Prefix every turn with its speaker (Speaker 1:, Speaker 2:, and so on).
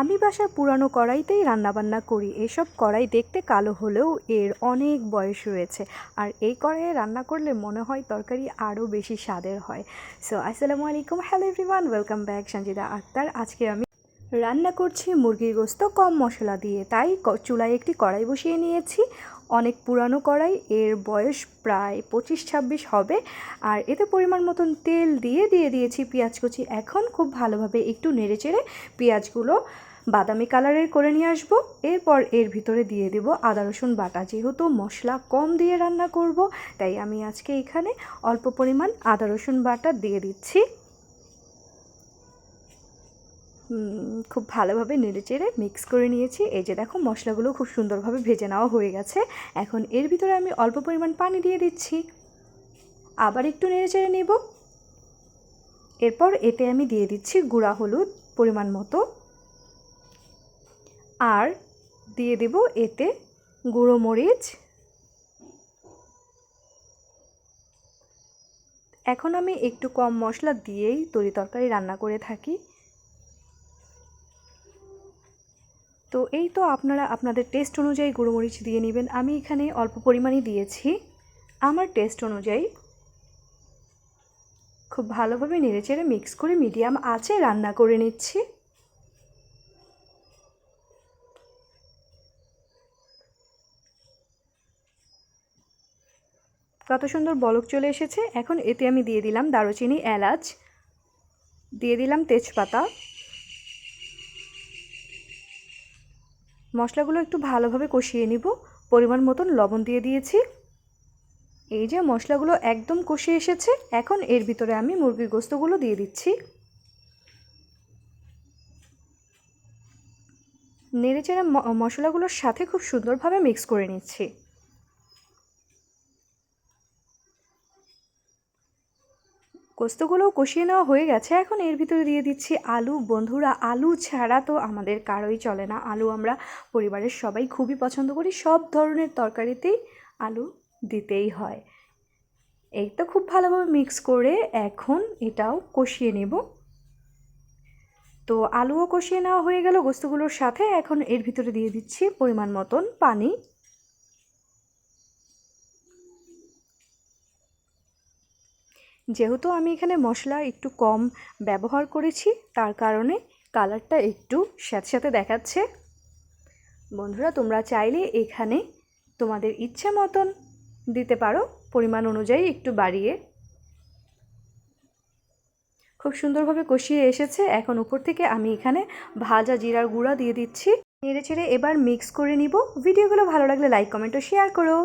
Speaker 1: আমি বাসার পুরানো কড়াইতেই রান্নাবান্না করি। এসব কড়াই দেখতে কালো হলেও এর অনেক বয়স রয়েছে আর এই কড়াইয়ে রান্না করলে মনে হয় তরকারি আরও বেশি স্বাদের হয়। সো আসসালামু আলাইকুম। Hello everyone welcome back Sanjida Akter আজকে আমি রান্না করছি মুরগির গোস্ত, কম মশলা দিয়ে। তাই চুলায় একটি কড়াই বসিয়ে নিয়েছি। অনেক পুরানো কড়াই, এর বয়স প্রায় পঁচিশ ছাব্বিশ হবে। আর এতে পরিমাণ মতন তেল দিয়ে দিয়ে দিয়েছি পেঁয়াজ কুচি। এখন খুব ভালোভাবে একটু নেড়ে চেড়ে পেঁয়াজগুলো বাদামি কালারের করে নিয়ে আসব। এরপর এর ভিতরে দিয়ে দেব আদা, রসুন বাটা। যেহেতু মশলা কম দিয়ে রান্না করব, তাই আমি আজকে এখানে অল্প পরিমাণ আদা, রসুন বাটা দিয়ে দিচ্ছি। খুব ভালোভাবে নেড়েচেড়ে মিক্স করে নিয়েছি। এই যে দেখো, মশলাগুলো খুব সুন্দরভাবে ভেজে নেওয়া হয়ে গেছে। এখন এর ভিতরে আমি অল্প পরিমাণ পানি দিয়ে দিচ্ছি। আবার একটু নেড়েচেড়ে নেব। এরপর এতে আমি দিয়ে দিচ্ছি গুঁড়া হলুদ পরিমাণ মতো। আর দিয়ে দেব এতে গুঁড়ো মরিচ। এখন আমি একটু কম মশলা দিয়েই তরি তরকারি রান্না করে থাকি। তো এই তো আপনারা আপনাদের টেস্ট অনুযায়ী গুঁড়োমরিচ দিয়ে নেবেন। আমি এখানে অল্প পরিমাণে দিয়েছি। আমার টেস্ট অনুযায়ী খুব ভালোভাবে নেড়েচেড়ে মিক্স করে মিডিয়াম আঁচে রান্না করে নিচ্ছি। কত সুন্দর বলক চলে এসেছে। এখন এতে আমি দিয়ে দিলাম দারুচিনি, এলাচ, দিয়ে দিলাম তেজপাতা। মশলাগুলো একটু ভালোভাবে কষিয়ে নিব। পরিমাণ মতন লবণ দিয়ে দিয়েছি। এই যে মশলাগুলো একদম কষিয়ে এসেছে, এখন এর ভিতরে আমি মুরগির গোস্তগুলো দিয়ে দিচ্ছি। নেড়েচেড়ে মশলাগুলোর সাথে খুব সুন্দরভাবে মিক্স করে নিচ্ছি। গোস্তগুলোও কষিয়ে নেওয়া হয়ে গেছে। এখন এর ভিতরে দিয়ে দিচ্ছি আলু। বন্ধুরা, আলু ছাড়া তো আমাদের কারোই চলে না। আলু আমরা পরিবারের সবাই খুবই পছন্দ করি। সব ধরনের তরকারিতেই আলু দিতেই হয়। এই তো খুব ভালোভাবে মিক্স করে এখন এটাও কষিয়ে নেব। তো আলুও কষিয়ে নেওয়া হয়ে গেল গোস্তগুলোর সাথে। এখন এর ভিতরে দিয়ে দিচ্ছি পরিমাণ মতন পানি। যেহেতু আমি এখানে মশলা একটু কম ব্যবহার করেছি, তার কারণে কালারটা একটু সাথে দেখাচ্ছে। বন্ধুরা, তোমরা চাইলে এখানে তোমাদের ইচ্ছে মতন দিতে পারো, পরিমাণ অনুযায়ী একটু বাড়িয়ে। খুব সুন্দরভাবে কষিয়ে এসেছে। এখন উপর থেকে আমি এখানে ভাজা জিরার গুঁড়া দিয়ে দিচ্ছি। নেড়ে ছেড়ে এবার মিক্স করে নিব। ভিডিওগুলো ভালো লাগলে লাইক কমেন্ট ও শেয়ার করো।